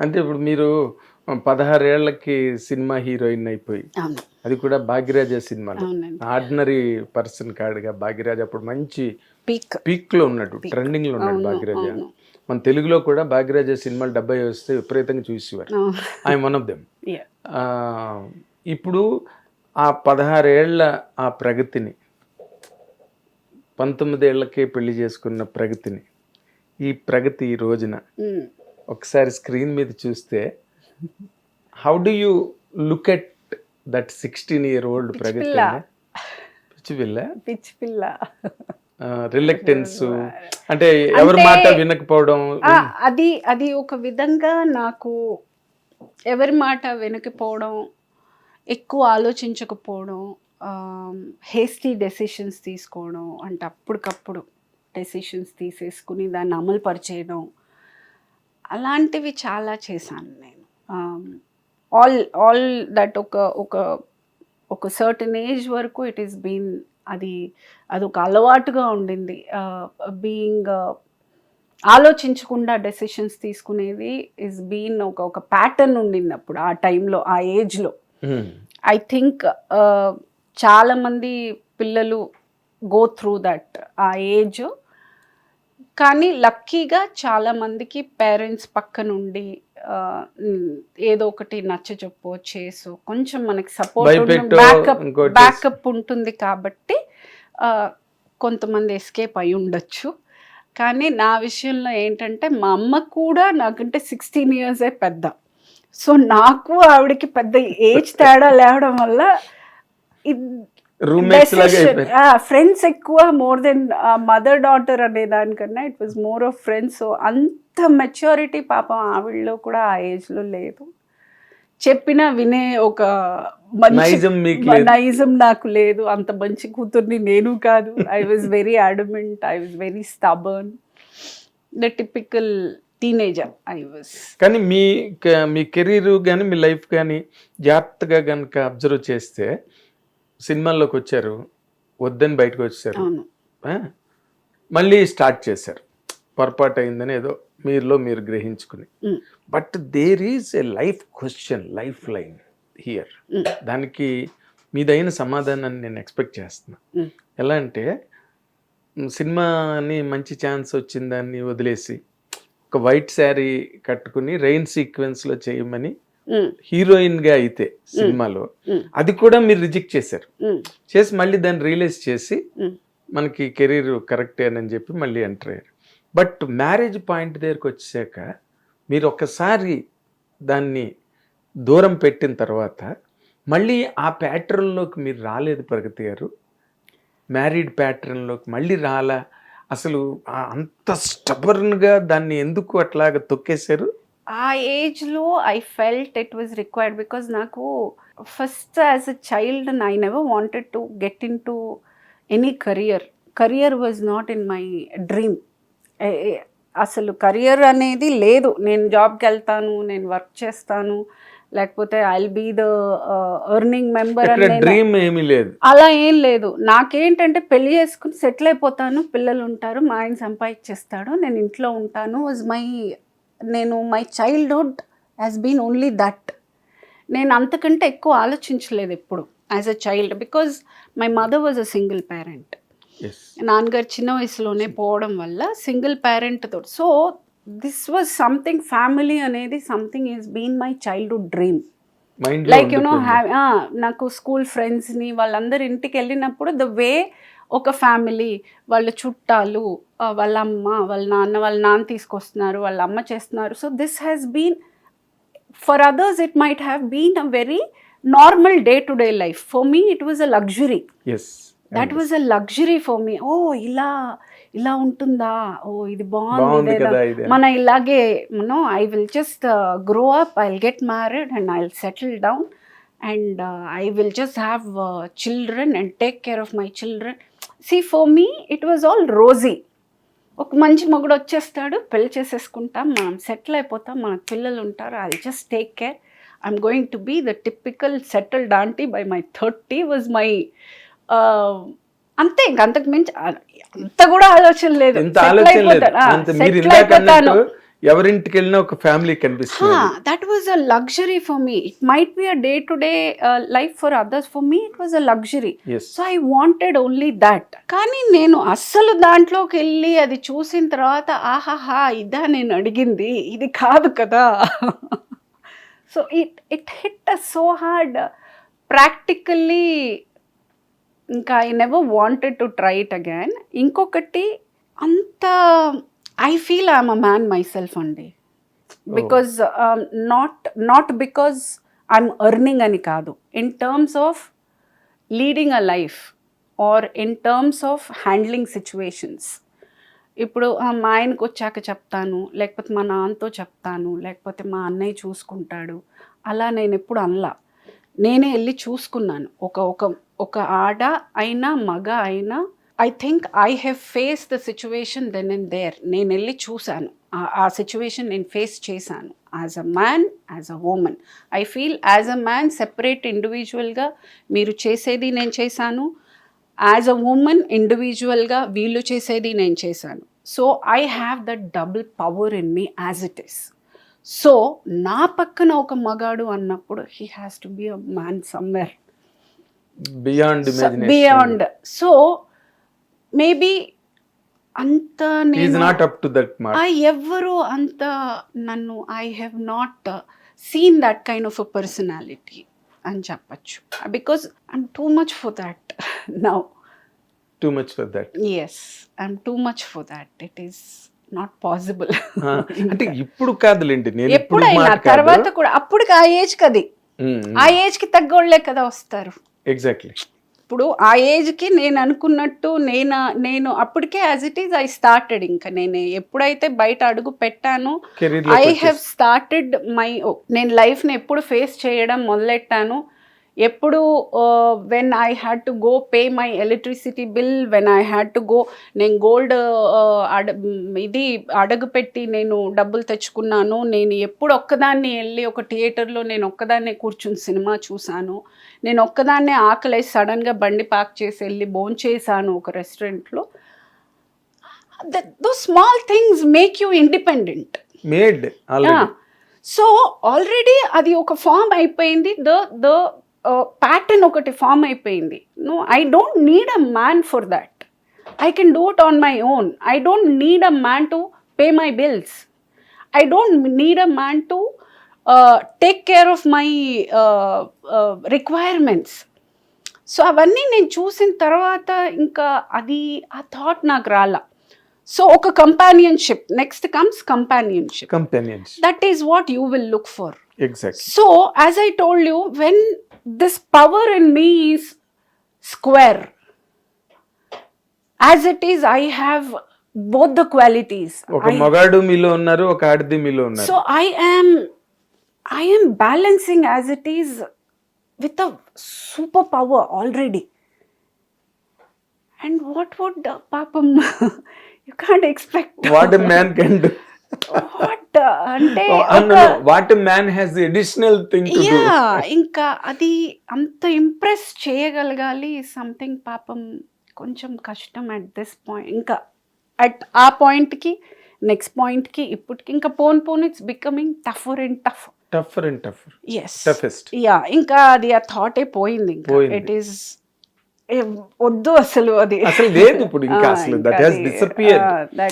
అంటే ఇప్పుడు మీరు పదహారేళ్ళకి సినిమా హీరోయిన్ అయిపోయి. అది కూడా భాగ్యరాజ సినిమాలో. అవునండి. ఆర్డినరీ పర్సన్ కాడుగా భాగ్యరాజ్ అప్పుడు మంచి పీక్. పీక్లో ఉన్నాడు ట్రెండింగ్లో ఉన్నాడు భాగ్యరాజ. మన తెలుగులో కూడా భాగ్యరాజ సినిమాలు డెబ్బై వస్తే విపరీతంగా చూసేవారు. I one of them. ఇప్పుడు ఆ పదహారేళ్ళ ఆ ప్రగతిని పంతొమ్మిదేళ్ళకే పెళ్ళి చేసుకున్న ప్రగతిని ఈ ప్రగతి ఈ రోజున ఒకసారి స్క్రీన్ మీద చూస్తే how do you look at that sixteen year old Pragathi పిచ్చి పిల్ల? పిచ్చి పిల్ల. రిలక్టెన్స్ అంటే ఎవరి మాట వినకపోవడం? అది అది ఒక విధంగా నాకు ఎవరి మాట వినకపోవడం ఎక్కువ ఆలోచించకపోవడం హేస్టీ డెసిషన్స్ తీసుకోవడం అంటే అప్పటికప్పుడు డెసిషన్స్ తీసేసుకుని దాన్ని అమలు పరిచేయడం అలాంటివి చాలా చేశాను నేను. ఆల్ ఆల్ దట్ ఒక ఒక ఒక సర్టన్ ఏజ్ వరకు ఇట్ ఈస్ బీన్ అది అది ఒక అలవాటుగా ఉండింది. బీయింగ్ ఆలోచించకుండా డెసిషన్స్ తీసుకునేది ఇస్ బీన్ ఒక ఒక ప్యాటర్న్ ఉండింది అప్పుడు ఆ టైంలో ఆ ఏజ్లో Hmm. ఐ థింక్ చాలామంది పిల్లలు గో త్రూ దట్ ఆ ఏజ్ కానీ లక్కీగా చాలామందికి పేరెంట్స్ పక్క నుండి ఆ, ఉమ్, ఏదో ఒకటి నచ్చ చెప్పో చేసు కొంచెం మనకి సపోర్ట్ బ్యాకప్ బ్యాకప్ ఉంటుంది కాబట్టి కొంతమంది ఎస్కేప్ అయి ఉండొచ్చు. కానీ నా విషయంలో ఏంటంటే మా అమ్మ కూడా నాకంటే సిక్స్టీన్ ఇయర్సే పెద్ద. సో నాకు ఆవిడకి పెద్ద ఏజ్ తేడా లేవడం వల్ల ఫ్రెండ్స్ ఎక్కువ మోర్ దెన్ మదర్ డాటర్ అనే దానికన్నా it was more of friends so అంత మెచ్యూరిటీ పాపం ఆవిడలో కూడా ఆ ఏజ్లో లేదు. చెప్పినా వినే ఒక నైజం నాకు లేదు. అంత మంచి కూతుర్ని నేను కాదు. I was very adamant I was very stubborn the typical teenager I was కానీ మీ మీ కెరీర్ కానీ మీ లైఫ్ కానీ జాగ్రత్తగా కనుక అబ్జర్వ్ చేస్తే సినిమాల్లోకి వచ్చారు వద్దని బయటకు వచ్చారు? మళ్ళీ స్టార్ట్ చేశారు పొరపాటు అయిందని ఏదో మీరులో మీరు గ్రహించుకుని. But there is a life question life line here. దానికి మీదైన సమాధానాన్ని నేను ఎక్స్పెక్ట్ చేస్తున్నా. ఎలా అంటే సినిమాని మంచి ఛాన్స్ వచ్చిందాన్ని వదిలేసి ఒక వైట్ శారీ కట్టుకుని రెయిన్ సీక్వెన్స్లో చేయమని Mm, హీరోయిన్గా అయితే సినిమాలో. అది కూడా మీరు రిజెక్ట్ చేశారు. చేసి మళ్ళీ దాన్ని రియలైజ్ చేసి. మనకి కెరీర్ కరెక్టే అని చెప్పి మళ్ళీ ఎంటర్ అయ్యారు. బట్ మ్యారేజ్ పాయింట్ దగ్గరికి వచ్చాక మీరు ఒక్కసారి దాన్ని దూరం పెట్టిన తర్వాత మళ్ళీ ఆ ప్యాటర్న్లోకి మీరు రాలేదు ప్రగతి గారు. మ్యారీడ్ ప్యాటర్న్లోకి మళ్ళీ రాలా. అసలు అంత స్టబర్న్గా దాన్ని ఎందుకు అట్లాగా తొక్కేశారు? ఆ ఏజ్లో I felt it was required because నాకు first as a child I never wanted to get into any career career was not in my dream అసలు కరియర్ అనేది లేదు. నేను జాబ్కి వెళ్తాను నేను వర్క్ చేస్తాను లేకపోతే I be the earning member ఇక్కడ అని డ్రీమ్ ఏమీ లేదు. అలా ఏం లేదు. నాకేంటంటే పెళ్ళి చేసుకుని సెటిల్ అయిపోతాను పిల్లలు ఉంటారు మా ఆయన సంపాదించేస్తాడు నేను ఇంట్లో ఉంటాను వాజ్ మై నేను my childhood has been only that నేను అంతకంటే ఎక్కువ ఆలోచించలేదు ఎప్పుడు as a child because my mother was a single parent నాన్నగారు చిన్న వయసులోనే పోవడం వల్ల సింగిల్ పేరెంట్ తోటి so this was something family అనేది something is been my childhood dream like you know have నాకు స్కూల్ ఫ్రెండ్స్ని వాళ్ళందరి ఇంటికి వెళ్ళినప్పుడు ద వే ఒక ఫ్యామిలీ వాళ్ళ చుట్టాలు వాళ్ళ అమ్మ వాళ్ళ నాన్న వాళ్ళ నాన్న తీసుకొస్తున్నారు వాళ్ళ అమ్మ చేస్తున్నారు. So this has been for others it might have been a very normal day to day life for me it was a luxury that was a luxury for me oh ఇలా ఇలా ఉంటుందా? ఓ ఇది బాగుంది మన ఇలాగే no I will just grow up I get married and I will settle down and I will just have children and take care of my children see for me it was all rosy ఒక మంచి మొగుడు వచ్చేస్తాడు పెళ్ళి చేసేసుకుంటాం మనం settle అయిపోతాం మనకు పిల్లలు ఉంటారు I just take care I'm going to be the typical settled aunty by my thirty was my అంతే ఇంక అంతకు మించి అంత కూడా ఆలోచన లేదు. లేదు. అయిపోతాను. ఎవరింటికి వెళ్ళినా ఒక ఫ్యామిలీ కనిపిస్తుంది that was a luxury for me it might be a day to day life for others for me it was a luxury so I wanted only that కానీ నేను అస్సలు దాంట్లోకి వెళ్ళి అది చూసిన తర్వాత ఆహాహా ఇదా నేను అడిగింది. ఇది కాదు కదా. So it it hit a so hard practically ఇంకా I never wanted to try it again ఇంకొకటి అంత I feel I'm a man myself అండి because not not because I'm earning అని కాదు. In terms of leading a life or in terms of handling situations ఇప్పుడు మా ఆయనకు వచ్చాక చెప్తాను లేకపోతే మా నాన్నతో చెప్తాను లేకపోతే మా అన్నయ్య చూసుకుంటాడు. అలా నేను ఎప్పుడు అనలా. నేనే వెళ్ళి చూసుకున్నాను. ఒక ఒక ఒక ఆడ అయినా మగ అయినా I think I have face the situation then and there నేను వెళ్ళి చూశాను. ఆ- సిచ్యువేషన్ నేను ఫేస్ చేశాను. As a man as a woman I feel as a man separate ఇండివిజువల్గా మీరు చేసేది నేను చేశాను. యాజ్ అ ఉమెన్ ఇండివిజువల్గా వీళ్ళు చేసేది నేను చేశాను. So I have that double power in me as it is so నా పక్కన ఒక మగాడు అన్నప్పుడు he has to be a man somewhere beyond beyond so maybe అంత నాట్ అప్ టు దట్ ఎవ్వరు అంత నన్ను I have not seen that kind of a personality అని చెప్పచ్చు. Because I'm too much for that now too much for that yes I'm too much for that it is not possible అంటే ఇప్పుడు కాదులేండి నేను ఎప్పుడైనా తర్వాత కూడా అప్పటికి ఆ ఏజ్ కది. ఆ ఏజ్కి తగ్గోళ్ళే కదా వస్తారు. ఎగ్జాక్ట్లీ ఇప్పుడు ఆ ఏజ్కి నేను అనుకున్నట్టు నేను నేను అప్పటికే as it is I started ఇంకా. నేను ఎప్పుడైతే బయట అడుగు పెట్టానో ఐ హ్యావ్ స్టార్టెడ్ మై నేను లైఫ్ని ఎప్పుడు ఫేస్ చేయడం మొదలెట్టాను ఎప్పుడు when I had to go pay my electricity bill when I had to go నేను గోల్డ్ అడ ఇది అడగు పెట్టి నేను డబ్బులు తెచ్చుకున్నాను. నేను ఎప్పుడు ఒక్కదాన్ని వెళ్ళి ఒక థియేటర్లో నేను ఒక్కదాన్నే కూర్చుని సినిమా చూశాను. నేను ఒక్కదాన్నే ఆకలేసి సడన్గా బండి పార్క్ చేసి వెళ్ళి భోంచేసాను ఒక రెస్టారెంట్లో. Though small things make you independent. Made so already అది ఒక ఫామ్ అయిపోయింది. ద ద ప్యాటర్న్ ఒకటి ఫామ్ అయిపోయింది. No I don't need a man for that I can do it on my own I don't need a man to pay my bills I don't need a man to take care of my requirements so అవన్నీ నేను చూసిన తర్వాత ఇంకా అది ఆ thought నాకు రాలా. So ఒక companionship next comes companionship companions that is what you will look for. Exact so as i told you when this power in me is square as it is i have both the qualities ఒక మగాడు మీలో ఉన్నారు ఒక ఆడది మీలో ఉన్నారు so i am i am balancing as it is with a superpower already and what would uh, papam you can't expect what man can do uh, అంటే what man has additional thing yeah ఇంకా అది అంత impress చేయగలగాలి something పాపం కొంచెం కష్టం at this point ఇంకా at ఆ పాయింట్కి నెక్స్ట్ పాయింట్కి ఇప్పటికి ఇంకా పోన్ phone it's becoming tougher and tough tougher and tougher yes toughest yeah ఇంకా అది ఆ థాటే పోయింది ఇంకా. ఇట్ ఈస్ వద్దు అసలు అది. అసలు లేదు ఇప్పుడు ఇంకా అసలు. That has disappeared